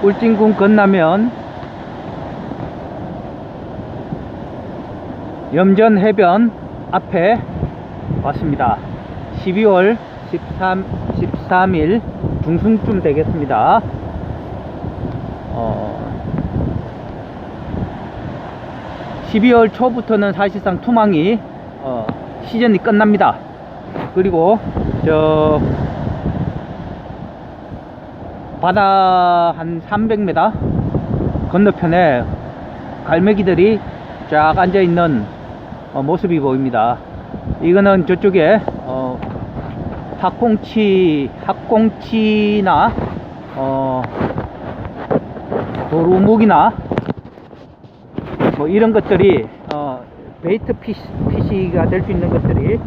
울진군 건너면 염전 해변 앞에 왔습니다. 12월 13, 13일 중순쯤 되겠습니다. 어, 12월 초부터는 사실상 투망이 어, 시즌이 끝납니다. 그리고 저 바다 한 300m 건너편에 갈매기들이 쫙 앉아 있는 어, 모습이 보입니다. 이거는 저쪽에 어, 학꽁치, 학꽁치나 어, 도루묵이나 뭐 이런 것들이 어, 베이트 피시, 피시가 될 수 있는 것들이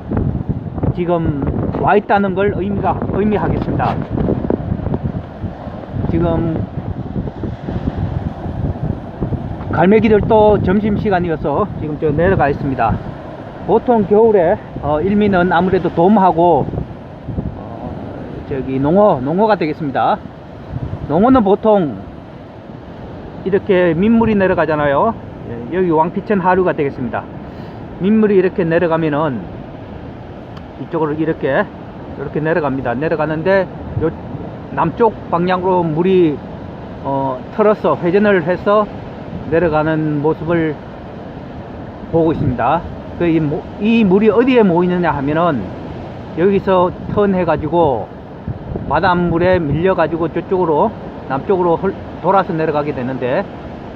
지금 와 있다는 걸 의미가 의미하겠습니다. 지금 갈매기들도 점심시간이어서 지금 저 내려가 있습니다. 보통 겨울에 어, 일미는 아무래도 돔하고 어, 저기 농어, 농어가 되겠습니다. 농어는 보통 이렇게 민물이 내려가잖아요. 예, 여기 왕피천 하류가 되겠습니다. 민물이 이렇게 내려가면은 이쪽으로 이렇게 이렇게 내려갑니다. 내려가는데 요 남쪽 방향으로 물이 어, 틀어서 회전을 해서 내려가는 모습을 보고 있습니다. 그 이, 모- 이 물이 어디에 모이느냐 하면은 여기서 턴해 가지고 바닷물에 밀려 가지고 저쪽으로 남쪽으로 흘- 돌아서 내려가게 되는데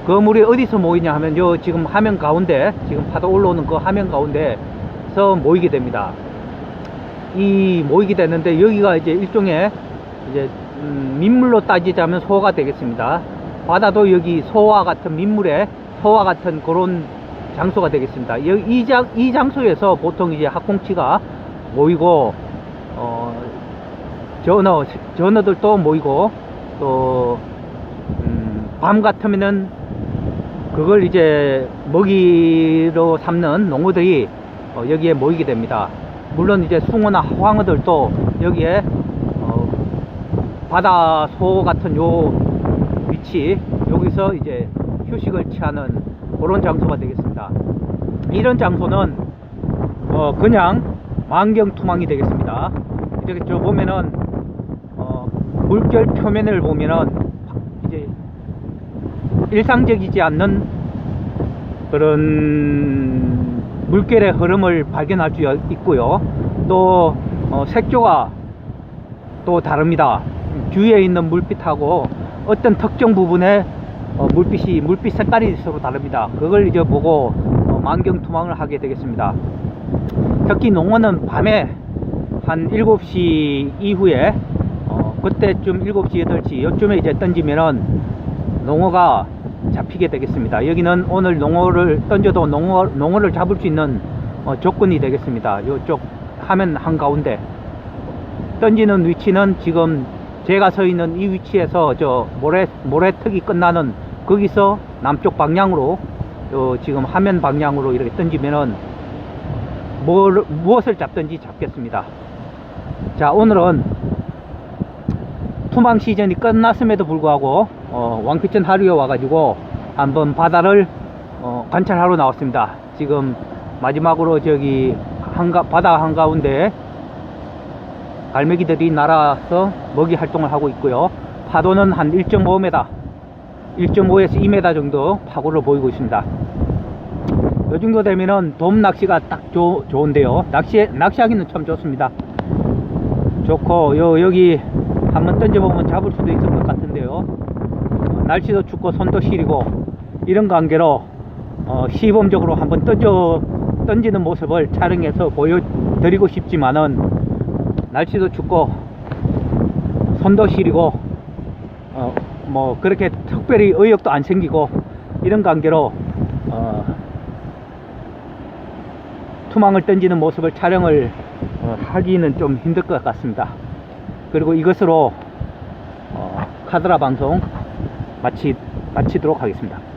그 물이 어디서 모이냐 하면 요 지금 화면 가운데 지금 파도 올라오는 그 화면 가운데서 모이게 됩니다. 이 모이게 되는데 여기가 이제 일종의 이제 음, 민물로 따지자면 소가 되겠습니다. 바다도 여기 소와 같은 민물에 소와 같은 그런 장소가 되겠습니다. 이, 장, 이 장소에서 보통 이제 학꽁치가 모이고 어, 전어 전어들도 모이고 또 음, 밤 같으면은 그걸 이제 먹이로 삼는 농어들이 어, 여기에 모이게 됩니다. 물론 이제 숭어나 황어들도 여기에 어, 바다 소 같은 요 위치 여기서 이제 휴식을 취하는 그런 장소가 되겠습니다. 이런 장소는 어, 그냥 만경투망이 되겠습니다. 이렇게 저 보면은 어, 물결 표면을 보면은 이제 일상적이지 않는 그런 물결의 흐름을 발견할 수 있고요. 또 어, 색조가 또 다릅니다. 주위에 있는 물빛하고 어떤 특정 부분에 어, 물빛이 물빛 색깔이 서로 다릅니다. 그걸 이제 보고 어, 만경 투망을 하게 되겠습니다. 특히 농어는 밤에 한 7시 이후에 어, 그때쯤 7시 8시 요쯤에 이제 던지면은 농어가 잡히게 되겠습니다. 여기는 오늘 농어를 던져도 농어, 농어를 잡을 수 있는 어, 조건이 되겠습니다. 이쪽 화면 한가운데 던지는 위치는 지금 제가 서 있는 이 위치에서 저 모래 모래턱이 끝나는 거기서 남쪽 방향으로 요 지금 화면 방향으로 이렇게 던지면은 뭘, 무엇을 잡든지 잡겠습니다. 자 오늘은 투망 시즌이 끝났음에도 불구하고 어, 왕피천 하루에 와가지고 한번 바다를 어, 관찰하러 나왔습니다. 지금 마지막으로 저기 한가, 바다 한가운데 갈매기들이 날아서 먹이 활동을 하고 있고요. 파도는 한 1.5m, 1.5에서 2m 정도 파고를 보이고 있습니다. 이 정도 되면은 돔 낚시가 딱 좋- 좋은데요. 낚시, 낚시하기는 참 좋습니다. 좋고, 요, 여기 한번 던져보면 잡을 수도 있을 것 같은데요. 어, 날씨도 춥고 손도 시리고 이런 관계로 어, 시범적으로 한번 던져, 던지는 모습을 촬영해서 보여드리고 싶지만은 날씨도 춥고 손도 시리고 어, 뭐 그렇게 특별히 의욕도 안 생기고 이런 관계로 어, 투망을 던지는 모습을 촬영을 어, 하기는 좀 힘들 것 같습니다. 그리고 이것으로 어, 카드라 방송 마치, 마치도록 하겠습니다.